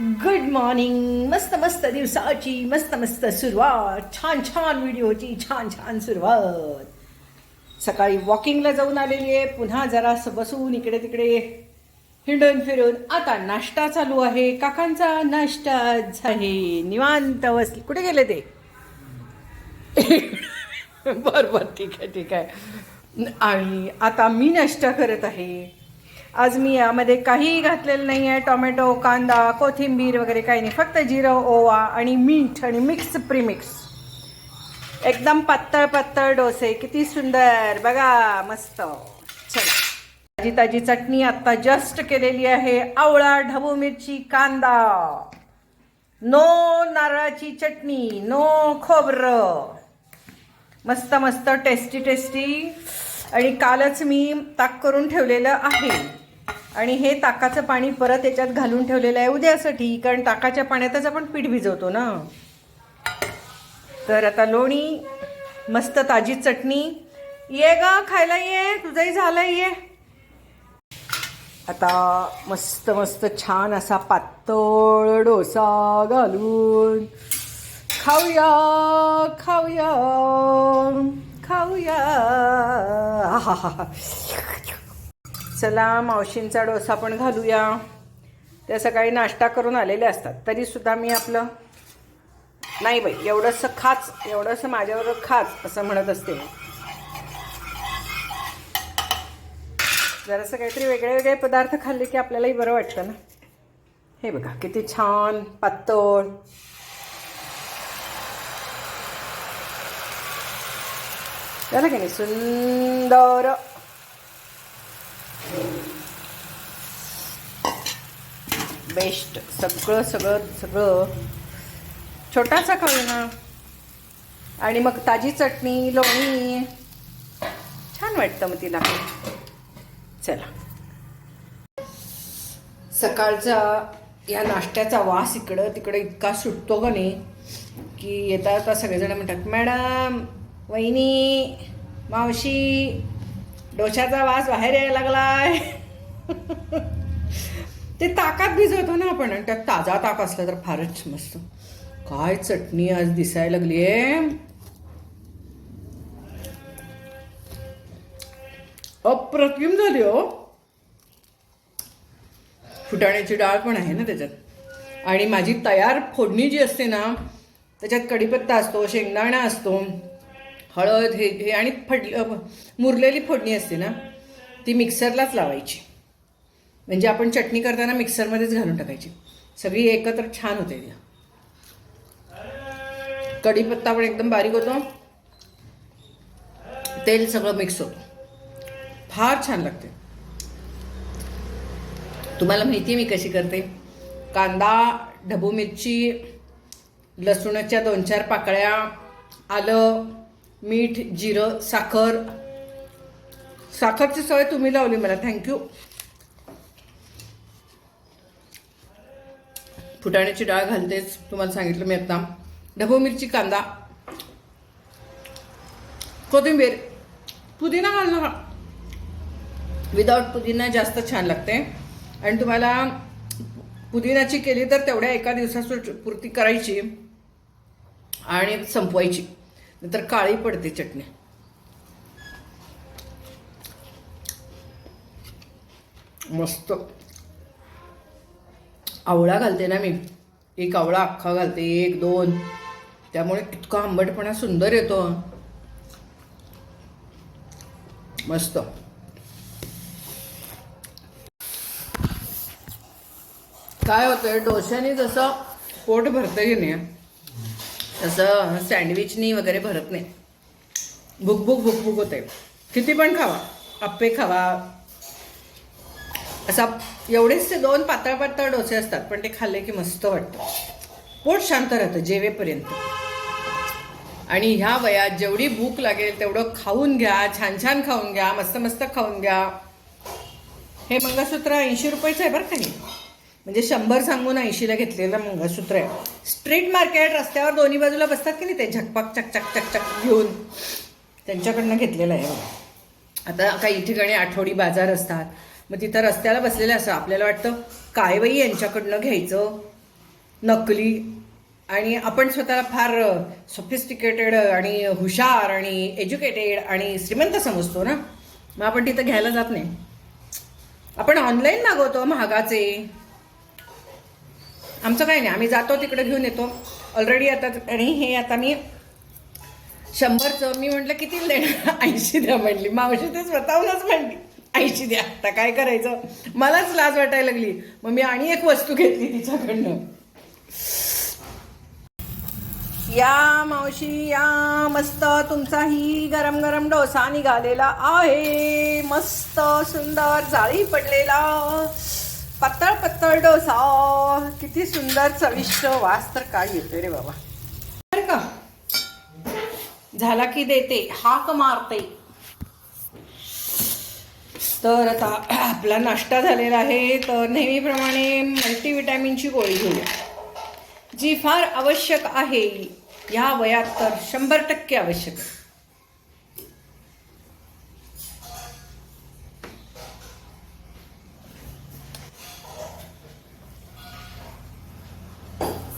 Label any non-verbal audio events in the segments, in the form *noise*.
Good morning मस्त मस्त दिवसाची मस्त मस्त सुरुवात. छान छान व्हिडिओची छान छान सुरुवात. सकाळी वॉकिंगला जाऊन आलेली आहे. पुन्हा जरा बसून इकडे तिकडे हिंडून फिरून. आता नाश्ता चालू आहे. काकांचा नाश्ता झाले निवांत बसली. कुठे गेले ते? *laughs* बरं बरं ठीक आहे ठीक आहे. आणि आता मी नाश्ता करत आहे. आज मी यामध्ये काहीही घातलेलं नाही आहे. टोमॅटो कांदा कोथिंबीर वगैरे काही नाही. फक्त जिरं ओवा आणि मीठ आणि मिक्स प्रीमिक्स. एकदम पातळ पातळ डोसे. किती सुंदर. बघा मस्त. चला. ताजी ताजी चटणी आत्ता जस्ट केलेली आहे. आवळा ढबू मिरची कांदा. नो नारळाची चटणी. नो खोबरं. मस्त मस्त टेस्टी टेस्टी आणि कालच मी ताक करून ठेवलेलं आहे. आणि हे ताकाचं पाणी परत याच्यात घालून ठेवलेलं आहे उद्यासाठी कारण ताकाच्या पाण्यातच आपण पीठ भिजवतो ना. तर आता लोणी मस्त ताजी चटणी. ये ग खायला ये तुझंही झालं ये. आता मस्त मस्त छान असा पातळ डोसा घालून खाऊया खाऊया खाऊया. हा हा हा चला मावशींचा डोसा पण घालूया. त्या सकाळी नाश्ता करून आलेले असतात. तरी सुद्धा मी आपलं नाही बाई एवढंसं खाच एवढंसं माझ्यावर खाच असं म्हणत असते जरासं काहीतरी वेगळे वेगळे पदार्थ खाल्ले की आपल्यालाही बरं वाटतं ना. हे बघा किती छान पातळ. झालं की नाही? सुंदर. बेस्ट. सगळं सगळं सगळं. छोटासा खाऊ ना आणि मग ताजी चटणी लोणी. छान वाटतं मग तिला. चला. सकाळचा या नाश्त्याचा वास इकडं तिकडं इतका सुटतो का नाही की येता येता सगळेजण म्हणतात मॅडम वहिनी मावशी डोशाचा वास बाहेर यायला लागलाय. *laughs* ते ताकात भिजवतो ना आपण आणि त्यात ताजा ताक असला तर फारच मस्त. काय चटणी आज दिसायला लागली आहे. अप्रतिम झाली हो. फुटाण्याची डाळ पण आहे ना त्याच्यात. आणि माझी तयार फोडणी जी असते ना त्याच्यात कढीपत्ता असतो शेंगदाणा असतो हळद हे हे आणि फड मुरलेली फोडणी असते ना ती मिक्सरलाच लावायची. म्हणजे आपण चटणी करताना मिक्सरमध्येच घालून टाकायची. सगळी एकत्र छान होते ती. कढीपत्ता पण एकदम बारीक होतो. तेल सगळं मिक्स होतं. फार छान लागते. तुम्हाला माहिती आहे मी कशी करते? कांदा ढबू मिरची लसूणाच्या दोन चार पाकळ्या आलं मीठ जिरं साखर. साखरची सवय तुम्ही लावली मला. थँक्यू फुटाण्याची डाळ घालतेच तुम्हाला सांगितलं मी आता. ढबू मिरची कांदा. कोथिंबीर. पुदिना घालणार विदाऊट पुदिना जास्त छान लागते. आणि तुम्हाला पुदिनाची केली तर तेवढ्या एका दिवसाचं पूर्ती करायची आणि संपवायची. नंतर काळी पडते चटणी. मस्त. आवळा घालते ना मी. एक आवळा अख्खा घालते एक दोन. त्यामुळे इतका आंबटपणा सुंदर येतो. मस्त. काय होतंय डोश्याने जसं पोट भरतं की नाही तसं सँडविचनी वगैरे भरत नाही. भुकभुक भुकभुक होते. किती पण खावा आप्पे खावा असा एवढेच ते दोन पातळ पातळ डोसे असतात पण ते खाल्ले की मस्त वाटतं. पोट शांत राहतं जेवेपर्यंत. आणि ह्या वयात जेवढी भूक लागेल तेवढं खाऊन घ्या छान छान खाऊन घ्या मस्त मस्त खाऊन घ्या. हे मंगळसूत्र ऐंशी रुपयेचं आहे बरं का म्हणजे शंभर सांगून ऐंशीला घेतलेलं मंगळसूत्र आहे. स्ट्रीट मार्केट रस्त्यावर दोन्ही बाजूला बसतात की नाही ते? झकपक चक चक चक चक घेऊन. त्यांच्याकडनं घेतलेलं आहे. आता काही ठिकाणी आठवडी बाजार असतात. मग तिथं रस्त्याला बसलेलं असं आपल्याला वाटतं काय बाई यांच्याकडनं घ्यायचं नकली आणि आपण स्वतःला फार सोफिस्टिकेटेड आणि हुशार आणि एज्युकेटेड आणि श्रीमंत समजतो ना? मग आपण तिथं घ्यायला जात नाही. आपण ऑनलाईन मागवतो महागाचे. आमचं काही नाही. आम्ही जातो तिकडे घेऊन येतो. ऑलरेडी आता आणि हे आता मी शंभरचं मी म्हटलं किती देणार *laughs* ऐंशी द्या म्हणली. मावशी ते स्वतःहूनच म्हणली. ऐंशी द्या आता काय करायचं? मलाच लाज वाटायला लागली. मग मी आणि एक वस्तू घेतली तिच्याकडनं. या मावशी या मस्त. तुमचाही गरम गरम डोसा निघालेला आहे. मस्त सुंदर जाळी पडलेला. पातळ पातळ डोसा. किती सुंदर चविष्ट वास तर काय येतोय रे बाबा. बरं का? झाला की देते. हाक मारते. तर आता आपला नाश्ता झालेला आहे तर नेहमीप्रमाणे मल्टीविटॅमिनची गोळी घेऊया. जी फार आवश्यक आहे ह्या वयात तर शंभर टक्के आवश्यक आहे.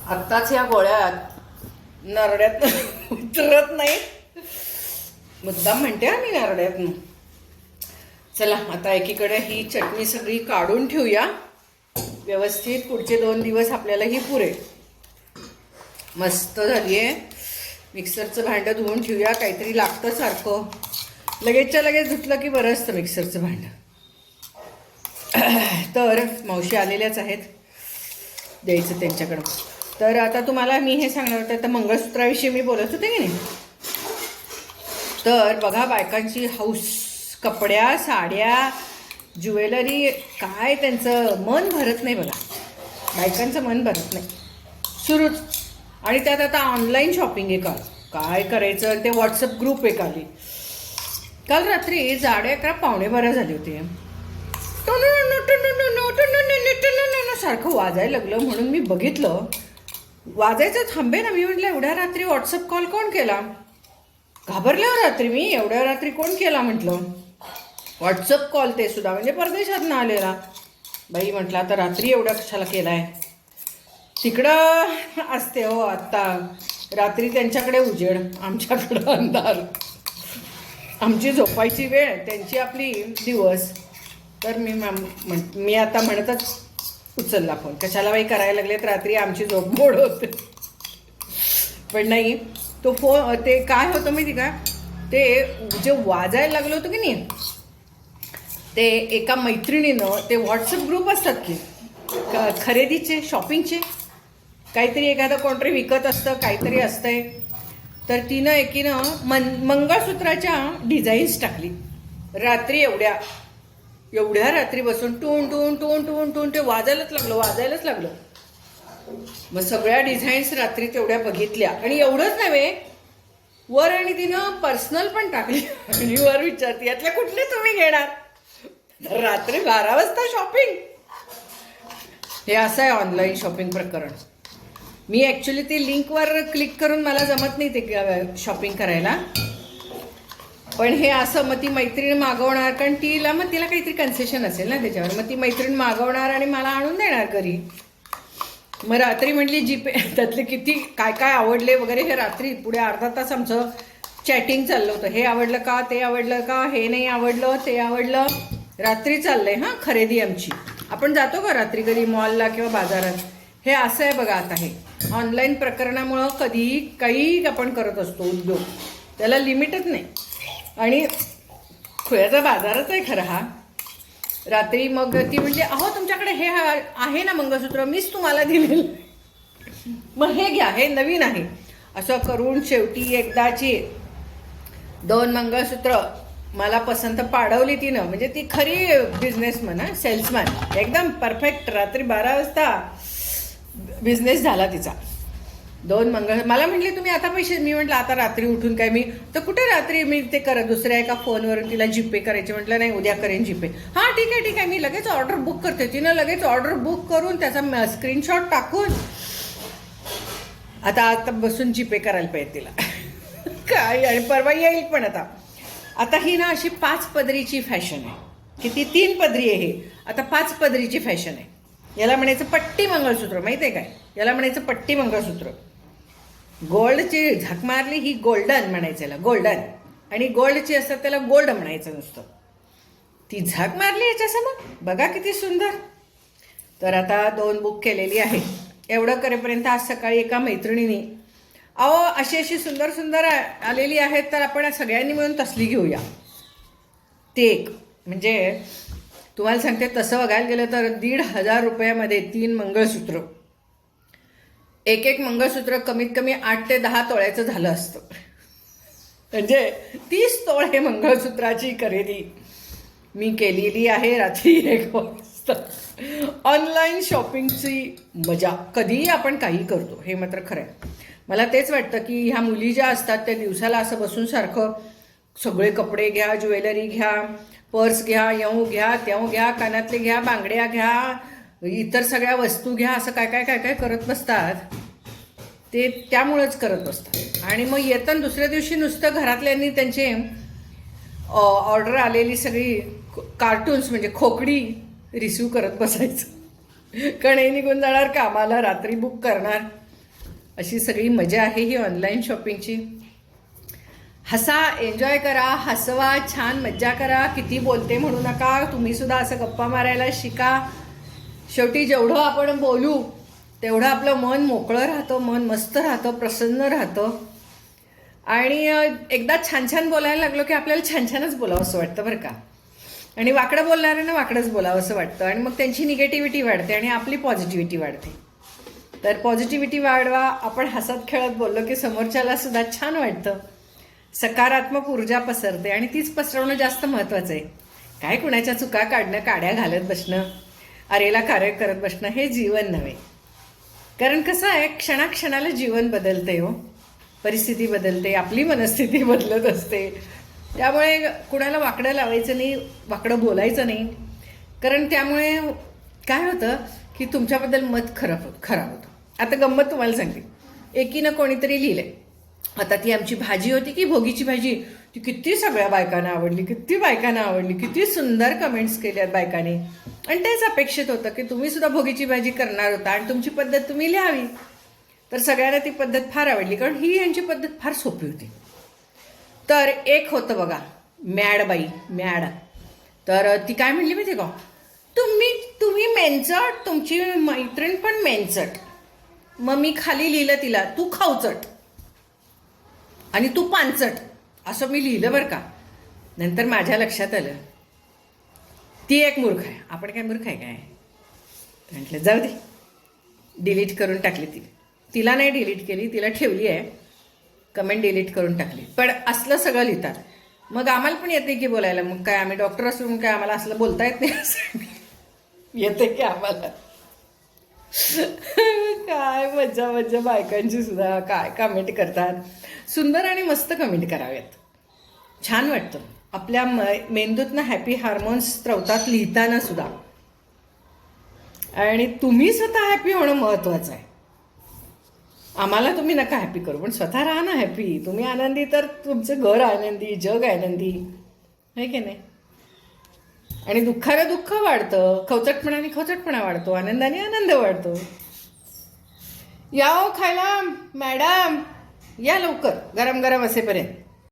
आत्ताच या गोळ्यात नरड्यात *laughs* उतरत नाही. मुद्दाम म्हणते आम्ही मी नरड्यातनं चला आता एकीकडे ही चटणी सगळी काढून ठेवूया. व्यवस्थित पुढचे दोन दिवस आपल्याला ही पुरे. मस्त झाली आहे. मिक्सरचं भांडं धुवून ठेवूया काहीतरी लागतं सारखं. लगेचच्या लगेच धुतलं की बरं असतं मिक्सरचं भांडं. *clears throat* तर मावशी आलेल्याच आहेत. द्यायचं त्यांच्याकडं. तर आता तुम्हाला मी हे सांगणार होतं तर मंगळसूत्राविषयी मी बोलत होते की नाही? तर बघा बायकांची हौस कपड्या साड्या ज्वेलरी काय त्यांचं मन भरत नाही बघा बायकांचं मन भरत नाही सुरूच आणि त्यात आता ऑनलाईन शॉपिंग एक आलं काय करायचं ते व्हॉट्सअप ग्रुप एक आली काल रात्री साडे अकरा पावणे बारा झाले होते सारखं वाजायला लागलं म्हणून मी बघितलं वाजायचं थांबे ना मी म्हटलं एवढ्या रात्री व्हॉट्सअप कॉल कोण केला घाबरल्यावर रात्री मी एवढ्या रात्री कोण केला म्हटलं व्हॉट्सअप कॉल ते सुद्धा म्हणजे परदेशात ना आलेला. बाई म्हटलं आता रात्री एवढा कशाला केला आहे तिकडं असते हो आत्ता. रात्री त्यांच्याकडे उजेड आमच्याकडं अंधार. आमची झोपायची वेळ त्यांची आपली दिवस. तर मी मॅम म्हण मी आता म्हणतच उचलला फोन. कशाला बाई करायला लागलेत? रात्री आमची झोप मोड होते. पण नाही तो फोन ते काय होतं माहिती का? ते जे वाजायला लागलं होतं की नाही? ते एका मैत्रिणीनं ते व्हॉट्सअप ग्रुप असतात की खरेदीचे शॉपिंगचे काहीतरी एखादं कोणतरी विकत असतं काहीतरी असतंय. तर तिनं एकीनं मन मंगळसूत्राच्या डिझाईन्स टाकली. रात्री एवढ्या एवढ्या रात्री बसून टून टून टून टून टून ते वाजायलाच लागलं वाजायलाच लागलं. मग सगळ्या डिझाईन्स रात्री तेवढ्या बघितल्या. आणि एवढंच नव्हे वर आणि तिनं पर्सनल पण टाकली. आणि वर विचारते यातल्या कुठले तुम्ही घेणार? रात्री बारा वाजता शॉपिंग हे असं आहे ऑनलाईन शॉपिंग प्रकरण. मी ॲक्च्युली ते लिंकवर क्लिक करून मला जमत नाही ते शॉपिंग करायला. पण हे असं मग ती मैत्रीण मागवणार कारण तिला मग तिला काहीतरी कन्सेशन असेल ना त्याच्यावर. मग ती मैत्रीण मागवणार आणि मला आणून देणार घरी. मग रात्री म्हटली जीपे *laughs* त्यातले किती काय काय आवडले वगैरे हे रात्री पुढे अर्धा तास आमचं चॅटिंग चाललं होतं. हे आवडलं का ते आवडलं का हे नाही आवडलं ते आवडलं. रात्री चाललंय हां खरेदी आमची. आपण जातो का रात्री कधी मॉलला किंवा बाजारात? हे असं आहे बघा आता हे. ऑनलाईन प्रकरणामुळं कधीही काही आपण करत असतो उद्योग. त्याला लिमिटच नाही. आणि खुळ्याचा बाजारच आहे खरं हा. रात्री मग ती म्हणजे अहो तुमच्याकडे हे हा- आहे ना मंगळसूत्र मीच तुम्हाला दिलेलं. मग हे घ्या हे नवीन आहे. असं करून शेवटी एकदाची दोन मंगळसूत्र मला पसंत पाडवली तिनं. म्हणजे ती खरी बिझनेसमन हा सेल्समॅन एकदम परफेक्ट रात्री बारा वाजता बिझनेस झाला तिचा. दोन मंगळ मला म्हटले तुम्ही आता पैसे मी म्हटलं आता रात्री उठून काय मी तर कुठे रात्री मी ते करत? दुसऱ्या एका फोनवरून तिला जीपे करायचे. म्हटलं नाही उद्या करेन जीपे हां ठीक आहे ठीक आहे. मी लगेच ऑर्डर बुक करते. तिनं लगेच ऑर्डर बुक करून त्याचा स्क्रीनशॉट टाकून आता आता बसून जीपे करायला पाहिजे तिला. *laughs* काय आणि परवा येईल पण आता. आता ही ना अशी पाच पदरीची फॅशन आहे. किती तीन पदरी आहे आता पाच पदरीची फॅशन आहे. याला म्हणायचं पट्टी मंगळसूत्र माहिती आहे काय? याला म्हणायचं पट्टी मंगळसूत्र. गोल्डची झक मारली ही गोल्डन म्हणायचं याला गोल्डन. आणि गोल्डची असतात त्याला गोल्ड म्हणायचं नुसतं. ती झक मारली याच्यासमोर. बघा किती सुंदर. तर आता दोन बुक केलेली आहे एवढं करेपर्यंत आज सकाळी एका मैत्रिणीने अहो अशी अशी सुंदर सुंदर आलेली आहेत तर आपण सगळ्यांनी मिळून तसली घेऊया. ते एक म्हणजे तुम्हाला सांगते तसं बघायला गेलं तर दीड हजार रुपयामध्ये तीन मंगळसूत्र. एक एक मंगळसूत्र कमीत कमी आठ ते दहा तोळ्याचं झालं असतं. म्हणजे तीस तोळे मंगळसूत्राची खरेदी मी केलेली आहे रात्री एक वाजता. ऑनलाईन शॉपिंगची मजा कधीही आपण काही करतो हे मात्र खरं आहे. मला तेच वाटतं की ह्या मुली ज्या असतात त्या दिवसाला असं बसून सारखं सगळे कपडे घ्या ज्वेलरी घ्या पर्स घ्या येऊ घ्या तेऊ घ्या कानातले घ्या बांगड्या घ्या इतर सगळ्या वस्तू घ्या असं काय काय काय काय करत बसतात ते त्यामुळेच करत बसतात आणि मग येताना दुसऱ्या दिवशी नुसतं घरातल्यांनी त्यांचे ऑर्डर आलेली सगळी कार्टून्स म्हणजे खोकडी रिसिव्ह करत बसायचं. कारण हे निघून जाणार कामाला रात्री बुक करणार. अशी सगळी मजा आहे ही ऑनलाईन शॉपिंगची हसा एन्जॉय करा हसवा छान मज्जा करा किती बोलते म्हणू नका तुम्ही सुद्धा असं गप्पा मारायला शिका. शेवटी जेवढं आपण बोलू तेवढं आपलं मन मोकळं राहतं मन मस्त राहतं प्रसन्न राहतं. आणि एकदा छान छान बोलायला लागलो की आपल्याला छान छानच बोलावं असं वाटतं बरं का. आणि वाकडं बोलणाऱ्यांना वाकडंच बोलावं असं वाटतं. आणि मग त्यांची निगेटिव्हिटी वाढते आणि आपली पॉझिटिव्हिटी वाढते. तर पॉझिटिव्हिटी वाढवा. आपण हसत खेळत बोललो की समोरच्याला सुद्धा छान वाटतं. सकारात्मक ऊर्जा पसरते आणि तीच पसरवणं जास्त महत्त्वाचं आहे. काय कुणाच्या चुका काढणं काड्या घालत बसणं? अरेला कार्य करत बसणं हे जीवन नव्हे. कारण कसं आहे क्षणाक्षणाला जीवन बदलते हो. परिस्थिती बदलते आपली मनस्थिती *laughs* बदलत असते. त्यामुळे कुणाला वाकडं लावायचं नाही वाकडं बोलायचं नाही. कारण त्यामुळे काय होतं की तुमच्याबद्दल मत खराब खराब होतं. आता गंमत तुम्हाला सांगते. एकीनं कोणीतरी लिहिलंय. आता ती आमची भाजी होती की भोगीची भाजी? ती किती सगळ्या बायकांना आवडली किती बायकांना आवडली किती सुंदर कमेंट्स केल्यात बायकांनी. आणि तेच अपेक्षित होतं की तुम्ही सुद्धा भोगीची भाजी करणार होता आणि तुमची पद्धत तुम्ही लिहावी. तर सगळ्यांना ती पद्धत फार आवडली कारण ही यांची पद्धत फार सोपी होती. तर एक होतं बघा मॅड बाई मॅड तर ती काय म्हणली माहिती का? तुम्ही तुम्ही मेनचट तुमची मैत्रीण पण मेनचट मग मी खाली लिहिलं तिला तू खाऊचट आणि तू पानचट असं मी लिहिलं बरं का. नंतर माझ्या लक्षात आलं. ती एक मूर्ख आहे. आपण काय मूर्ख आहे काय? म्हटलं जाऊ दे. डिलीट करून टाकली ती. तिला नाही डिलीट केली तिला ठेवली आहे. कमेंट डिलीट करून टाकली. पण असलं सगळं लिहितात. मग आम्हाला पण येते की बोलायला. मग काय आम्ही डॉक्टर असून काय आम्हाला असलं बोलता येत नाही असं. येते की आम्हाला? काय मज्जा मज्जा. बायकांची सुद्धा काय कमेंट करतात. सुंदर आणि मस्त कमेंट कराव्यात छान वाटतं. आपल्या म मेंदूतनं हॅपी हार्मोन्स स्त्रवतात लिहिताना सुद्धा. आणि तुम्ही स्वतः हॅपी होणं महत्वाचं आहे. आम्हाला तुम्ही नका हॅपी करू पण स्वतः राहा ना हॅपी तुम्ही आनंदी तर तुमचं घर आनंदी जग आनंदी. आहे की नाही? आणि दुःखाला दुःख वाढतं. खवचटपणाने खवचटपणा वाढतो. आनंदाने आनंद वाढतो. या हो खायला. मॅडम या लवकर. गरम गरम असेपर्यंत.